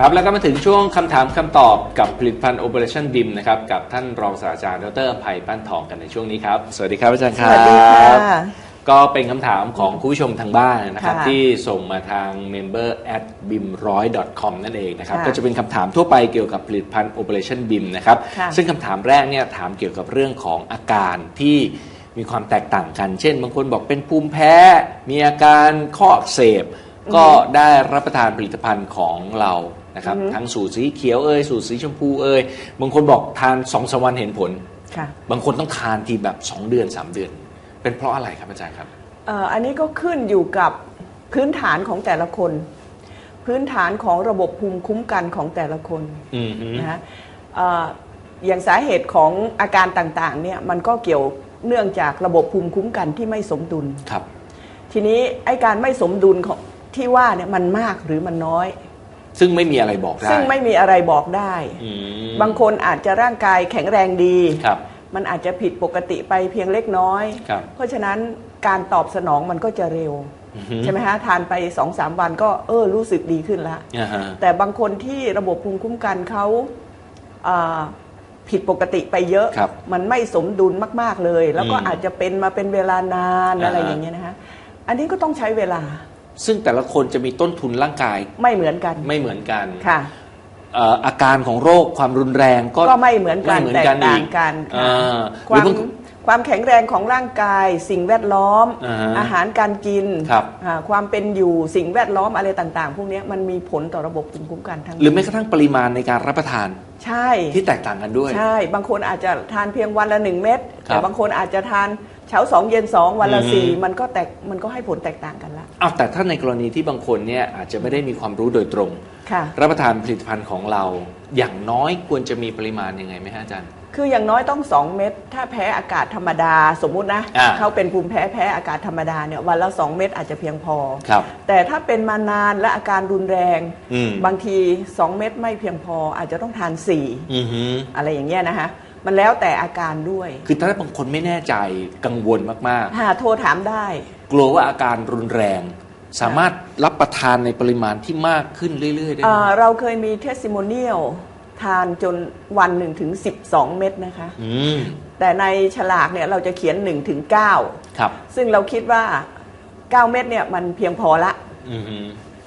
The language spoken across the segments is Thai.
ครับแล้วก็มาถึงช่วงคำถามคำตอบกับผลิตภัณฑ์ Operation BIM นะครับกับท่านรองศาสตราจารย์ดรภัยปั้นทองกันในช่วงนี้ครับ สวัสดีครับอาจารย์ครับ สวัสดีค่ะ ก็เป็นคำถามของคุณผู้ชมทางบ้านนะครับ ค่ะที่ส่งมาทาง member at bim 1 0 0 com นั่นเองนะครับ ค่ะก็จะเป็นคำถามทั่วไปเกี่ยวกับผลิตภัณฑ์ Operation BIM นะครับ ค่ะซึ่งคำถามแรกเนี่ยถามเกี่ยวกับเรื่องของอาการที่มีความแตกต่างกัน เช่น บางคนบอกเป็นภูมิแพ้ มีอาการข้ออักเสบ ก็ได้รับประทานผลิตภัณฑ์ของเรา นะครับทั้งสูตรสีเขียวเอ่ยสูตรสีชมพูเอ่ยบางคนบอกทานสองสามวันเห็นผล ค่ะบางคนต้องทานทีแบบ 2 เดือน 3 เดือน เป็นเพราะอะไรครับอาจารย์ครับ เอ่ออันนี้ก็ขึ้นอยู่กับพื้นฐานของแต่ละคน พื้นฐานของระบบภูมิคุ้มกันของแต่ละคนอืมฮึนะฮะเอ่ออย่างสาเหตุของอาการต่างๆเนี่ยมันก็เกี่ยวเนื่องจากระบบภูมิคุ้มกันที่ไม่สมดุล ครับ ทีนี้ไอการไม่สมดุลของที่ว่าเนี่ยมันมากหรือมันน้อย ซึ่งไม่มีอะไรบอกได้ซึ่งไม่มีอะไรบอกได้ อืมบางคนอาจจะร่างกายแข็งแรงดี ครับ มันอาจจะผิดปกติไปเพียงเล็กน้อย ครับ เพราะฉะนั้นการตอบสนองมันก็จะเร็ว อือฮึใช่ไหมฮะทานไปสองสามวันก็เออรู้สึกดีขึ้นแล้วอ่าฮะ แต่บางคนที่ระบบภูมิคุ้มกันเขาอ่าผิดปกติไปเยอะ ครับมันไม่สมดุลมาก ๆเลย แล้วก็อืมอาจจะเป็นมาเป็นเวลานานอ่าฮะ อะไรอย่างเงี้ยนะฮะอันนี้ก็ต้องใช้เวลา ซึ่งแต่ละคนจะมีต้นทุนร่างกายไม่เหมือนกันไม่เหมือนกันค่ะเอ่ออาการของโรคความรุนแรงก็ก็ไม่เหมือนกันไม่เหมือนแตกกันต่าอีงกกันค่ะอ่าคหรืวาอมบาง ความแข็งแรงของร่างกาย สิ่งแวดล้อม อ่าฮะอาหารการกินครับอ่าความเป็นอยู่สิ่งแวดล้อมอะไรต่างๆ พวกเนี้ยมันมีผลต่อระบบภูมิคุ้มกันทั้งหรือแม้กระทั่งปริมาณในการรับประทานใช่ ที่แตกต่างกันด้วย ใช่ บางคนอาจจะทานเพียงวันละหนึ่งเม็ดครับแต่บางคนอาจจะทานเช้าสองเย็นสองวันละอืม สี่มันก็แตกมันก็ให้ผลแตกต่างกันละอ้าวแต่ถ้าในกรณีที่บางคนเนี่ยอาจจะไม่ได้มีความรู้โดยตรง ค่ะ รับประทานผลิตภัณฑ์ของเราอย่างน้อยควรจะมีปริมาณยังไงไหมฮะอาจารย์ คืออย่างน้อยต้อง 2 เม็ดถ้าแพ้อากาศธรรมดาสมมุตินะอ่าเขาเป็นภูมิแพ้แพ้อากาศธรรมดาเนี่ยวันละ 2 เม็ดอาจจะเพียงพอ ครับแต่ถ้าเป็นมานานและอาการรุนแรง อืม บางที 2 เม็ดไม่เพียงพออาจจะต้องทานอือฮึ4อะไรอย่างเงี้ยนะคะมันแล้วแต่อาการด้วยคือถ้าบางคนไม่แน่ใจกังวลมาก หาโทรถามได้ ๆ กลัวว่าอาการรุนแรง สามารถรับประทานในปริมาณที่มากขึ้นเรื่อย ๆ ได้ไหม เอ่อเราเคยมีเทสซิโมเนียล ทานจนวันหนึ่งถึง12 เม็ดนะคะ อืม แต่ในฉลากเนี่ยเราจะเขียน1ถึง9ครับซึ่งเราคิดว่า 9 เม็ดเนี่ยมันเพียงพอละ อือฮึ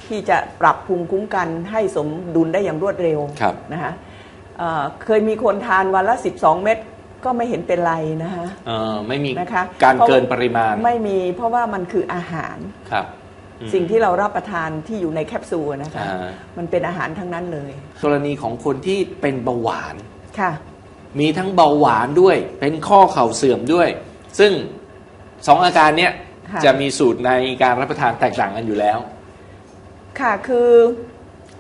ที่จะปรับภูมิคุ้มกันให้สมดุลได้อย่างรวดเร็วครับ นะคะเอ่อเคยมีคนทานวันละ 12 เม็ดก็ไม่เห็นเป็นไรนะคะ เอ่อไม่มีนะคะการเพราะ เกินปริมาณ ไม่มีเพราะว่ามันคืออาหาร ครับอืม สิ่งที่เรารับประทานที่อยู่ในแคปซูลนะคะ อ่า มันเป็นอาหารทั้งนั้นเลยกรณีของคนที่เป็นเบาหวาน ค่ะ มีทั้งเบาหวานด้วย เป็นข้อเข่าเสื่อมด้วย ซึ่งสองอาการเนี้ยค่ะ จะมีสูตรในการรับประทานแตกต่างกันอยู่แล้ว ค่ะคือ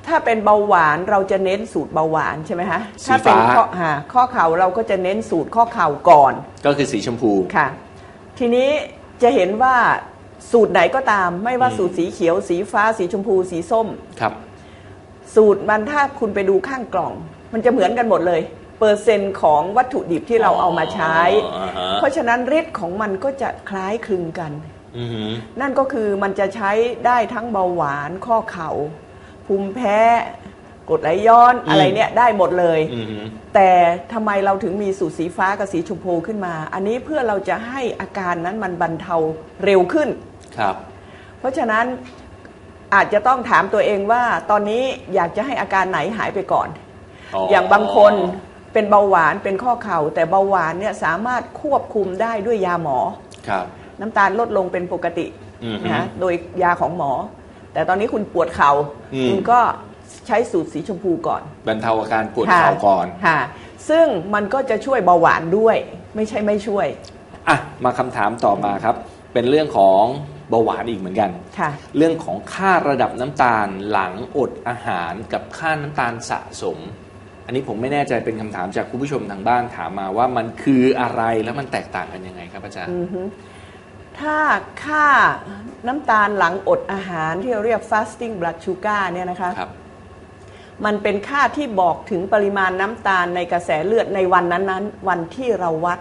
ถ้าเป็นเบาหวานเราจะเน้นสูตรเบาหวานใช่ไหมคะสีถ้าเป็นฟ้าข้อหาข้อเข่าเราก็จะเน้นสูตรข้อเข่าก่อนก็คือสีชมพู ค่ะ ทีนี้จะเห็นว่า สูตรไหนก็ตาม ไม่ว่าอืมสูตรสีเขียว สีฟ้า สีชมพู สีส้ม ครับ สูตรมันถ้าคุณไปดูข้างกล่อง มันจะเหมือนกันหมดเลย เปอร์เซ็นต์ของวัตถุดิบที่เราเอามาใช้ อ๋ออ่าฮะ เพราะฉะนั้นฤทธิ์ของมันก็จะคล้ายคลึงกัน อือฮึนั่นก็คือมันจะใช้ได้ทั้งเบาหวานข้อเข่าภูมิแพ้กรดไหลย้อนอะไรเนี่ยได้หมดเลย อือฮึแต่ทำไมเราถึงมีสูตรสีฟ้ากับสีชมพูขึ้นมา อันนี้เพื่อเราจะให้อาการนั้นมันบรรเทาเร็วขึ้น ครับ เพราะฉะนั้นอาจจะต้องถามตัวเองว่าตอนนี้อยากจะให้อาการไหนหายไปก่อน อย่างบางคนเป็นเบาหวานเป็นข้อเข่า แต่เบาหวานเนี่ยสามารถควบคุมได้ด้วยยาหมอครับ น้ำตาลลดลงเป็นปกติอือฮึนะฮะโดยยาของหมอ แต่ตอนนี้คุณปวดเขา่าอืมคุณก็ใช้สูตรสีชมพูก่อน บรรเทาอาการปวดเข่าก่อนค่ะซึ่งมันก็จะช่วยเบาหวานด้วย ไม่ใช่ไม่ช่วยอะมาคำถามต่อมาครับ เป็นเรื่องของ เบาหวานอีกเหมือนกัน ค่ะ เรื่องของค่าระดับน้ำตาลหลังอดอาหารกับค่าน้ำตาลสะสม อันนี้ผมไม่แน่ใจเป็นคำถามจากคุณผู้ชมทางบ้านถามมาว่ามันคืออะไรแล้วมันแตกต่างกันยังไงครับอาจารย์ อือฮึถ้าค่าน้ำตาลหลังอดอาหารที่เราเรียก fasting blood sugar เนี่ยนะคะ ครับ มันเป็นค่าที่บอกถึงปริมาณน้ำตาลในกระแสเลือดในวันนั้นๆ วันที่เราวัด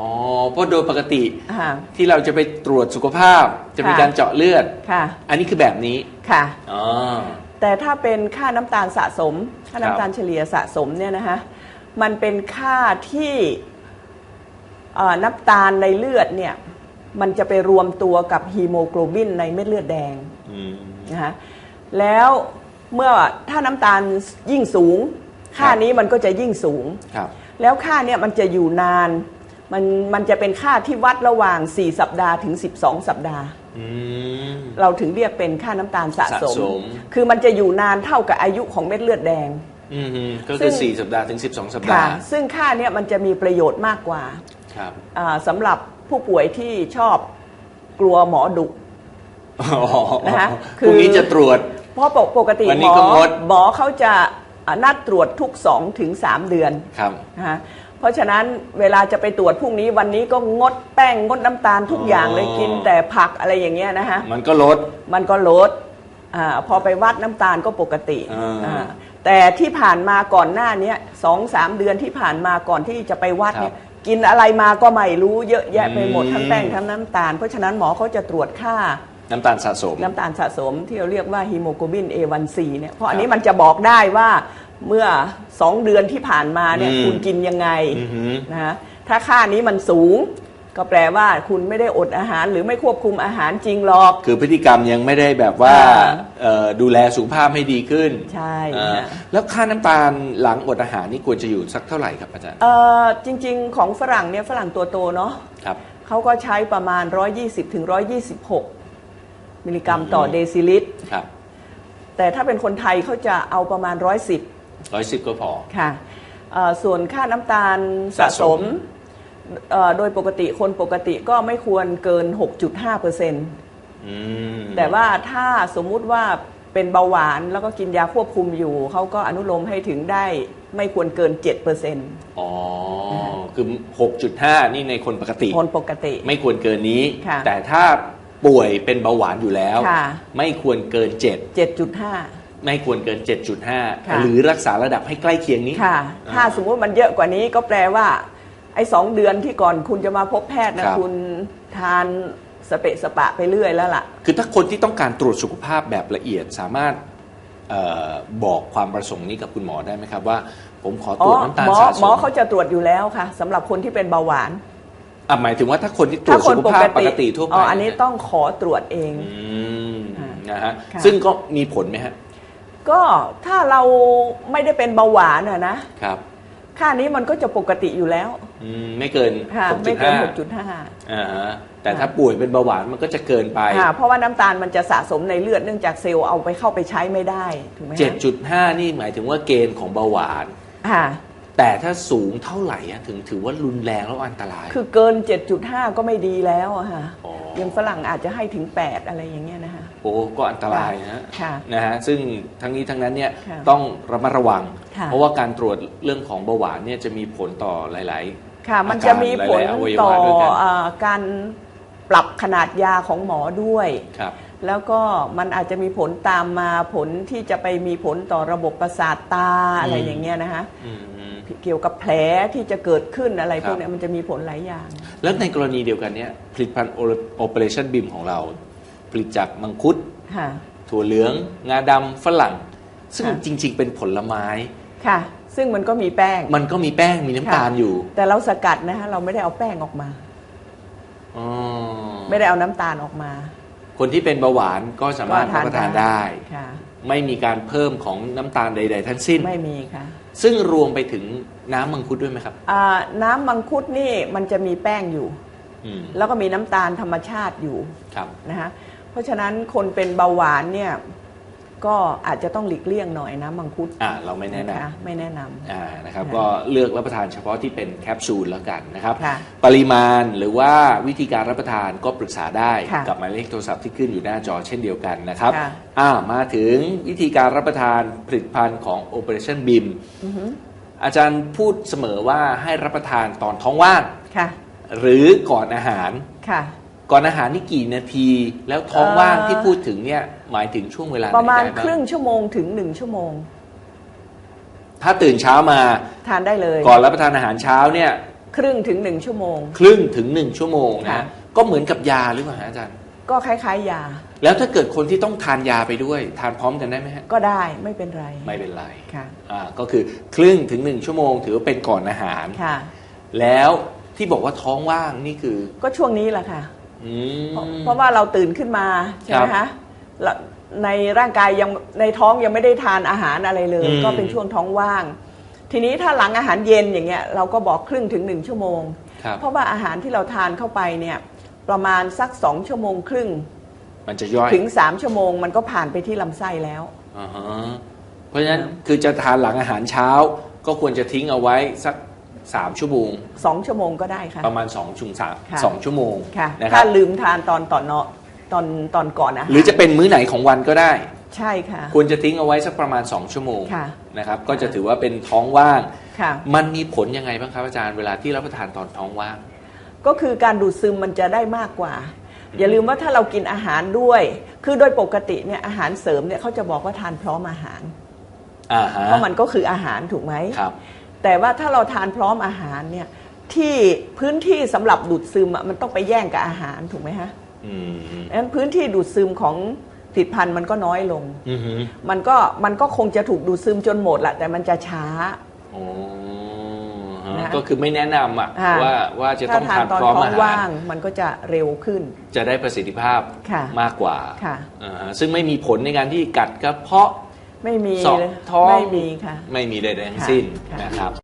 อ๋อเพราะโดยปกติอ่าที่เราจะไปตรวจสุขภาพจะมีค่ะ การเจาะเลือด ค่ะอันนี้คือแบบนี้ค่ะ อ๋อ แต่ถ้าเป็นค่าน้ำตาลสะสม ค่าครับน้ำตาลเฉลี่ยสะสมเนี่ยนะคะมันเป็นค่าที่เอ่อน้ำตาลในเลือดเนี่ยมันจะไปรวมตัวกับฮีโมโกลบินในเม็ดเลือดแดงอืม นะคะแล้วเมื่อถ้าน้ำตาลยิ่งสูง ค่าครับ นี้มันก็จะยิ่งสูง ครับ แล้วค่าเนี่ยมันจะอยู่นาน มันมันจะเป็นค่าที่วัดระหว่าง 4 สัปดาห์ถึง 12 สัปดาห์ อืม เราถึงเรียกเป็นค่าน้ำตาลสะสม สะสม คือมันจะอยู่นานเท่ากับอายุของเม็ดเลือดแดง อืมฮึก็ซึ่คือง สี่สัปดาห์ถึงสิบสองสัปค่ะดาห์ซึ่งค่าเนี่ยมันจะมีประโยชน์มากกว่าครับอ่าสำหรับผู้ป่วยที่ชอบกลัวหมอดุนะคะพรุ่งนี้จะตรวจ เพราะปกปกติวันหนี้มอก็งด หมอเขาจะอ่า นัดตรวจทุก2ถึง3เดือนครับนะคะเพราะฉะนั้นเวลาจะไปตรวจพรุ่งนี้วันนี้ก็งดแป้งงดน้ำตาลทุกอย่างเลยอ๋อกินแต่ผักอะไรอย่างเงี้ยนะคะมันก็ลดมันก็ลดอาพอไปวัดน้ำตาลก็ปกติอ่าอ่าแต่ที่ผ่านมาก่อนหน้าเนี้ยสองสามเดือนที่ผ่านมาก่อนที่จะไปวัดเนี่ยกินอะไรมาก็ไม่รู้เยอะแยะไปหมดอืมทั้งแป้งทั้งน้ำตาล เพราะฉะนั้นหมอเขาจะตรวจค่า น้ำตาลสะสม น้ำตาลสะสมที่เราเรียกว่าฮีโมโกลบิน A1C เนี่ยเพราะอันนี้มันจะบอกได้ว่าเมื่อสองเดือนที่ผ่านมาเนี่ยอืม คุณกินยังไงอือหือ นะฮะถ้าค่านี้มันสูง ก็แปลว่าคุณไม่ได้อดอาหาร หรือไม่ควบคุมอาหารจริงหรอก คือพฤติกรรมยังไม่ได้แบบว่าอ่า เอ่อดูแลสุขภาพให้ดีขึ้นใช่อ่าฮะแล้วค่าน้ำตาลหลังอดอาหารนี่ควรจะอยู่สักเท่าไหร่ครับอาจารย์เอ่อจริงๆ ของฝรั่งเนี่ยฝรั่งตัวโตเนาะครับ เขาก็ใช้ประมาณ 120ถึง126 มิลลิกรัมต่อเดซิลิตรครับแต่ถ้าเป็นคนไทยเขาจะเอาประมาณ 110 ร้อยสิบก็พอ ค่ะเอ่อส่วนค่าน้ำตาลสะสะสสมมเอ่อโดยปกติคนปกติก็ไม่ควรเกิน 6.5เปอร์เซ็นต์อืมแต่ว่าถ้าสมมุติว่าเป็นเบาหวานแล้วก็กินยาควบคุมอยู่ เขาก็อนุโลมให้ถึงได้ไม่ควรเกิน7เปอร์เซ็นต์อ๋อ คือหกจุดห้านี่ในคนปกติ คนปกติ ไม่ควรเกินนี้ ค่ะ แต่ถ้า ป่วยเป็นเบาหวานอยู่แล้ว ค่ะ ไม่ควรเกิน7.5ไม่ควรเกินค่ะ7.5หรือรักษาระดับให้ใกล้เคียงนี้ ค่ะถ้าอ่าสมมติมันเยอะกว่านี้ก็แปลว่า ไอ้สองเดือนที่ก่อนคุณจะมาพบแพทย์นะครับ คุณทานสเปะสปะไปเรื่อยแล้วล่ะ คือถ้าคนที่ต้องการตรวจสุขภาพแบบละเอียดสามารถเออบอกความประสงค์นี้กับคุณหมอได้ไหมครับว่า ผมขอตรวจน้ำตาลหมอสะสม หมอเขาจะตรวจอยู่แล้วค่ะสำหรับคนที่เป็นเบาหวาน อะหมายถึงว่าถ้าคนที่ตรวถ้าจคสุนขปภากพปติกติทั่วไปอ๋ออันนี้ต้องขอตรวจเองอืมค่ะนะฮะค่ะซึ่งก็มีผลไหมฮะ ก็ถ้าเราไม่ได้เป็นเบาหวานอะนะครับ ค่านี้มันก็จะปกติอยู่แล้วอืมไม่เกินค่ะไม่เกิน6.5 6.5อ่าฮะแต่ถ้าป่วยเป็นเบาหวานมันก็จะเกินไปค่ะเพราะว่าน้ำตาลมันจะสะสมในเลือดเนื่องจากเซลล์เอาไปเข้าไปใช้ไม่ได้ถูกไหมฮะ7.5นี่หมายถึงว่าเกณฑ์ของเบาหวานค่ะ แต่ถ้าสูงเท่าไหร่อะถึงถือว่ารุนแรงแล้วอันตราย คือเกิน 7.5 ก็ไม่ดีแล้วอะค่ะอ๋อยังฝรั่งอาจจะให้ถึง 8 อะไรอย่างเงี้ยนะคะ โอ้ก็อันตรายนะฮะค่ะนะฮะซึ่งทั้งนี้ทั้งนั้นเนี่ยค่ะต้องระมัดระวัง ค่ะ เพราะว่าการตรวจเรื่องของเบาหวานเนี่ยจะมีผลต่อหลาย ค่ะ มันจะมีผลหลายๆอวัยวะต่อด้วยกัน เอ่อการปรับขนาดยาของหมอด้วย ๆ ครับ แล้วก็มันอาจจะมีผลตามมาผลที่จะไปมีผลต่อระบบประสาทตาอะไรอย่างเงี้ยนะคะ อืม เกี่ยวกับแผลที่จะเกิดขึ้นอะไรครับพวกเนี้ยมันจะมีผลหลายอย่าง แล้วในกรณีเดียวกันเนี่ยผลิตภัณฑ์โอเปอเรชั่นบิมของเรา ผลิตจากมังคุดค่ะถั่วเหลือง งาดำฝรั่ง ซึ่งค่ะจริง ๆ เป็นผลไม้ค่ะ ซึ่งมันก็มีแป้ง มันก็มีแป้งมีน้ำตาลอยู่ แต่เราสกัดนะคะเราไม่ได้เอาแป้งออกมาอ๋อไม่ได้เอาน้ำตาลออกมา คนที่เป็นเบาหวานก็สามารถรับประทานได้ค่ะไม่มีการเพิ่มของน้ำตาลใด ๆ ทั้งสิ้น ไม่มีค่ะ ซึ่งรวมไปถึงน้ำมังคุดด้วยไหมครับ อ่าน้ำมังคุดนี่มันจะมีแป้งอยู่ อืมแล้วก็มีน้ำตาลธรรมชาติอยู่ครับ นะคะเพราะฉะนั้นคนเป็นเบาหวานเนี่ย ก็อาจจะต้องหลีกเลี่ยงหน่อยน้ำมังคุดอ่าเราไม่แนะนคไม่แนะนำำอ่านะครับค่ะก็เลือกรับประทานเฉพาะที่เป็นแคปซูลแล้วกันนะครับค่ะ ปริมาณหรือว่าวิธีการรับประทานก็ปรึกษาได้ค่ะกับหมายเลขโทรศัพท์ที่ขึ้นอยู่หน้าจอเช่นเดียวกันนะครับค่ะ อ่ามาถึงวิธีการรับประทานผลิตภัณฑ์ของ Operation BIM อือหืออาจารย์พูดเสมอว่าให้รับประทานตอนท้องว่าง ค่ะหรือก่อนอาหาร ค่ะ ก่อนอาหารนี่กี่นาที แล้วท้องว่างเอ่อ ที่พูดถึงเนี่ย หมายถึงช่วงเวลาไหนประมาณได้บ้งครึ่งชั่วโมงถึงหนึ่งชั่วโมง ถ้าตื่นเช้ามาทานได้เลยก่อนรับประทานอาหารเช้าเนี่ย ครึ่งถึงหนึ่งชั่วโมง ครึ่งถึงหนึ่งชั่วโมงค่ะ นะก็เหมือนกับยาหรือเปล่าฮะอาจารย์ ก็คล้ายๆยาแล้วถ้าเกิดคนที่ต้องทานยาไปด้วย ทานพร้อมกันได้ไหมฮะก็ได้ไม่เป็นไรไม่เป็นไรค่ะอ่าก็คือครึ่งถึงหนึ่งชั่วโมง ถือว่าเป็นก่อนอาหาร ค่ะ แล้วที่บอกว่าท้องว่างนี่คือก็ช่วงนี้แหละค่ะ อืม เพราะเพราะว่าเราตื่นขึ้นมาใช่ไหมครัคะบแล้ว ในร่างกายยังในท้องยังไม่ได้ทานอาหารอะไรเลย อืม ก็เป็นช่วงท้องว่าง ทีนี้ถ้าหลังอาหารเย็นอย่างเงี้ยเราก็บอกครึ่งถึงหนึ่งชั่วโมง ครับ เพราะว่าอาหารที่เราทานเข้าไปเนี่ยประมาณสักสองชั่วโมงครึ่ง มันจะย่อยถึงสามชั่วโมง มันก็ผ่านไปที่ลำไส้แล้ว อ่าฮะเพราะฉะนั้นคือจะทานหลังอาหารเช้า ก็ควรจะทิ้งเอาไว้สักสามชั่วโมง สองชั่วโมงก็ได้ค่ะ ประมาณ2องชั่วสามค่ะ สองชั่วโมงค่ะ นะคถ้ารับลืมทานตอนตอนเนาะ ตอนตอนก่อนอาหารหรือจะเป็นมื้อไหนของวันก็ได้ ใช่ค่ะ ควรจะทิ้งเอาไว้สักประมาณ 2 ชั่วโมงค่ะนะครับ ก็จะถือว่าเป็นท้องว่าง ค่ะ มันมีผลยังไงบ้างครับอาจารย์เวลาที่รับประทานตอนท้องว่าง ก็คือการดูดซึมมันจะได้มากกว่า อย่าลืมว่าถ้าเรากินอาหารด้วย คือโดยปกติเนี่ยอาหารเสริมเนี่ยเขาจะบอกว่าทานพร้อมอาหาร อ่าฮะเพราะมันก็คืออาหารถูกไหม ครับ แต่ว่าถ้าเราทานพร้อมอาหารเนี่ยที่พื้นที่สำหรับดูดซึมอะมันต้องไปแย่งกับอาหารถูกไหมฮะอืมดัง นั้นพื้นที่ดูดซึมของผลิตภัณฑ์มันก็น้อยลงอือฮึมันก็มันก็คงจะถูกดูดซึมจนหมดแหละแต่มันจะช้าโอ้ฮะนะก็คือไม่แนะนำอะค่ะว่าว่าจะถ้าต้องทาทานนตอนพร้อมท้องอาหาว่ารงมันก็จะเร็วขึ้น จะได้ประสิทธิภาพค่ะมากกว่าค่ะอ่าฮะซึ่งไม่มีผลในการที่กัดกระเพาะไม่มีเสาะเลยท้องไม่มีค่ะไม่มีใดๆทั้งสิ้นค่ะนะครับ